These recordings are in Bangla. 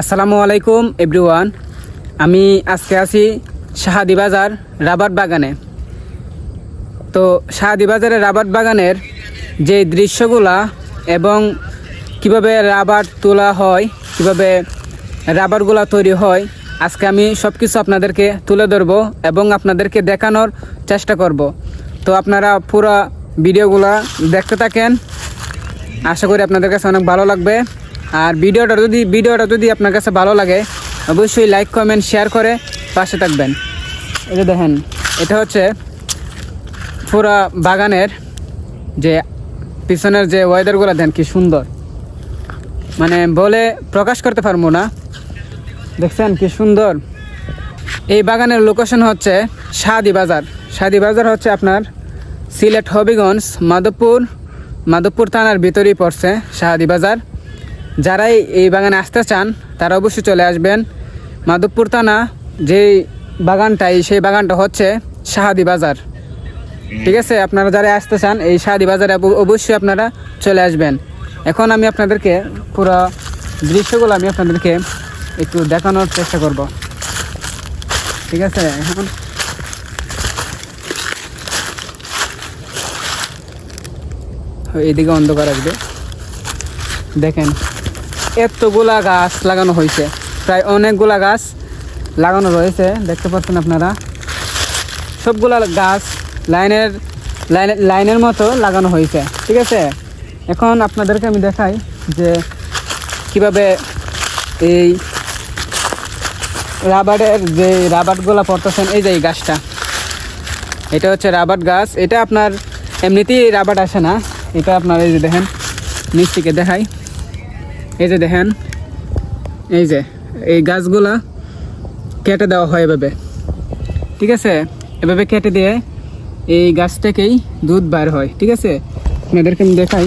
আসসালামু আলাইকুম, এভরিওয়ান। আমি আজকে আছি শাহাদি বাজার রাবার বাগানে। তো শাহাদি বাজারের রাবার বাগানের যে দৃশ্যগুলা এবং কীভাবে রাবার তোলা হয়, কীভাবে রাবারগুলা তৈরি হয়, আজকে আমি সব কিছু আপনাদেরকে তুলে ধরবো এবং আপনাদেরকে দেখানোর চেষ্টা করব। তো আপনারা পুরো ভিডিওগুলা দেখতে থাকেন। আশা করি আপনাদের কাছে অনেক ভালো লাগবে। আর ভিডিওটা যদি ভিডিওটা যদি আপনার কাছে ভালো লাগে, অবশ্যই লাইক কমেন্ট শেয়ার করে পাশে থাকবেন। যে দেখেন, এটা হচ্ছে পুরো বাগানের যে পিছনের যে ওয়েদারগুলো দেন কি সুন্দর। মানে বলে প্রকাশ করতে পারব না। দেখছেন কি সুন্দর? এই বাগানের লোকেশন হচ্ছে শাদি বাজার। শাদি বাজার হচ্ছে আপনার সিলেট হবিগঞ্জ, মাধবপুর মাধবপুর থানার ভিতরেই পড়ছে শাহাদি বাজার। যারাই এই বাগানে আসতে চান, তারা অবশ্যই চলে আসবেন। মাধবপুর থানা যেই বাগানটাই, সেই বাগানটা হচ্ছে শাহাদি বাজার। ঠিক আছে? আপনারা যারা আসতে চান, এই শাহাদি বাজারে অব- অবশ্যই আপনারা চলে আসবেন। এখন আমি আপনাদেরকে পুরো দৃশ্যগুলো আমি আপনাদেরকে একটু দেখানোর চেষ্টা করব। ঠিক আছে? এখন এইদিকে অন্ধকার আসবে। দেখেন, এতগুলা গাছ লাগানো হয়েছে। প্রায় অনেকগুলা গাছ লাগানো রয়েছে, দেখতে পাচ্ছেন আপনারা। সবগুলা গাছ লাইনের লাইনের লাইনের মতো লাগানো হয়েছে, ঠিক আছে? এখন আপনাদেরকে আমি দেখাই যে কীভাবে এই রাবারের যে রাবারগুলা পড়তেছেন, এই যে এই গাছটা। এটা হচ্ছে রাবার গাছ। এটা আপনার এমনিতেই রাবার আসে না। এটা আপনার এই যে দেখেন থেকে দেখাই। এই যে দেখেন, এই যে, এই গাছগুলা কেটে দেওয়া হয় এভাবে। ঠিক আছে? এভাবে কেটে দিয়ে এই গাছ থেকেই দুধ বার হয়, ঠিক আছে? আপনাদেরকে আমি দেখাই।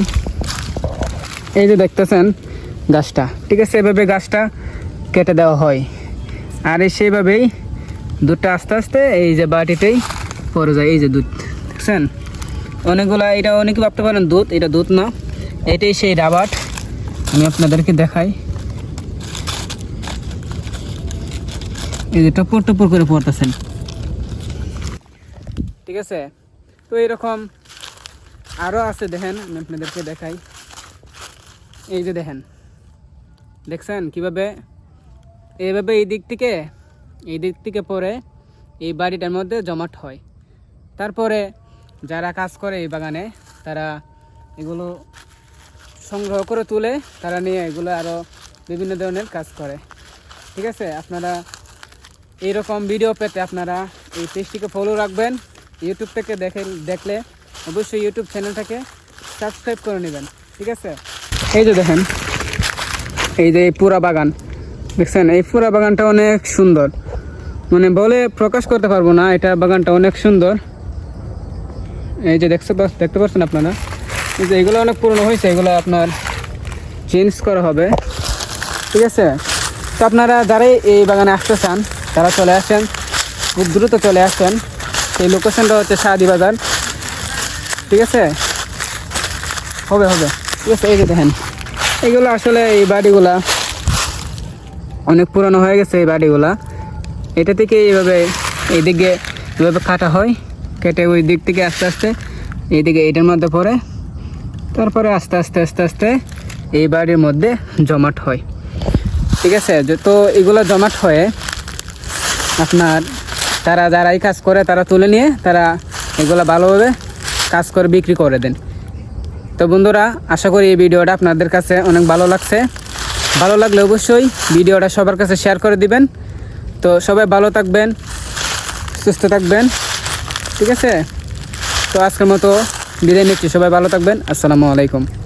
এই যে দেখতেছেন গাছটা, ঠিক আছে? এভাবে গাছটা কেটে দেওয়া হয়। আর এই সেইভাবেই দুধটা আস্তে আস্তে এই যে বাটিতেই পড়ে যায়, এই যে দুধ, দেখছেন? অনেকগুলা, এটা অনেকে ভাবতে পারেন দুধ, এটা দুধ না, এটাই সেই রাবার। আমি আপনাদেরকে দেখাই। এই যে টপর টপর করে পড়তেছেন। ঠিক আছে? তো এরকম আরও আছে, দেখেন, আমি আপনাদেরকে দেখাই। এই যে দেখেন, দেখছেন কীভাবে? এইভাবে এই দিক থেকে, এই দিক থেকে পরে এই বাড়িটার মধ্যে জমাট হয়। তারপরে যারা কাজ করে এই বাগানে, তারা এগুলো সংগ্রহ করে তুলে তারা নিয়ে এগুলো আরও বিভিন্ন ধরনের কাজ করে। ঠিক আছে? আপনারা এইরকম ভিডিও পেতে আপনারা এই পেজটিকে ফলো রাখবেন। ইউটিউব থেকে দেখে, দেখলে অবশ্যই ইউটিউব চ্যানেলটাকে সাবস্ক্রাইব করে নেবেন। ঠিক আছে? এই যে দেখেন, এই যে এই পুরা বাগান। দেখছেন? এই পুরা বাগানটা অনেক সুন্দর। মানে বলে প্রকাশ করতে পারব না, এটা বাগানটা অনেক সুন্দর। এই যে দেখতে দেখতে পাচ্ছেন আপনারা? যে এগুলো অনেক পুরনো হয়েছে, এগুলো আপনার চেঞ্জ করা হবে। ঠিক আছে? তো আপনারা যারাই এই বাগানে আসতে চান, তারা চলে আসেন, খুব দ্রুত চলে আসেন। এই লোকেশনটা হচ্ছে শাহাদি বাজার। ঠিক আছে? হবে হবে। ঠিক আছে, এই যে দেখেন। এগুলো আসলে এই বাড়িগুলা, অনেক পুরনো হয়ে গেছে এই বাড়িগুলা। এটা থেকে এইভাবে এইদিকে এভাবে কাটা হয়, কেটে ওই দিক থেকে আস্তে আস্তে এইদিকে এটার মধ্যে পড়ে। তারপরে আস্তে আস্তে আস্তে আস্তে এই বাড়ির মধ্যে জমাট হয়। ঠিক আছে? তো এগুলো জমাট হয়ে আপনার তারা যারাই কাজ করে তারা তুলে নিয়ে তারা এগুলো ভালোভাবে কাজ করে বিক্রি করে দেন। তো বন্ধুরা, আশা করি এই ভিডিওটা আপনাদের কাছে অনেক ভালো লাগছে। ভালো লাগলে অবশ্যই ভিডিওটা সবার কাছে শেয়ার করে দিবেন। তো সবাই ভালো থাকবেন, সুস্থ থাকবেন। ঠিক আছে? তো আজকের মতো বিদায় নিচ্ছি সবাই ভালো থাকবেন আসসালামু আলাইকুম।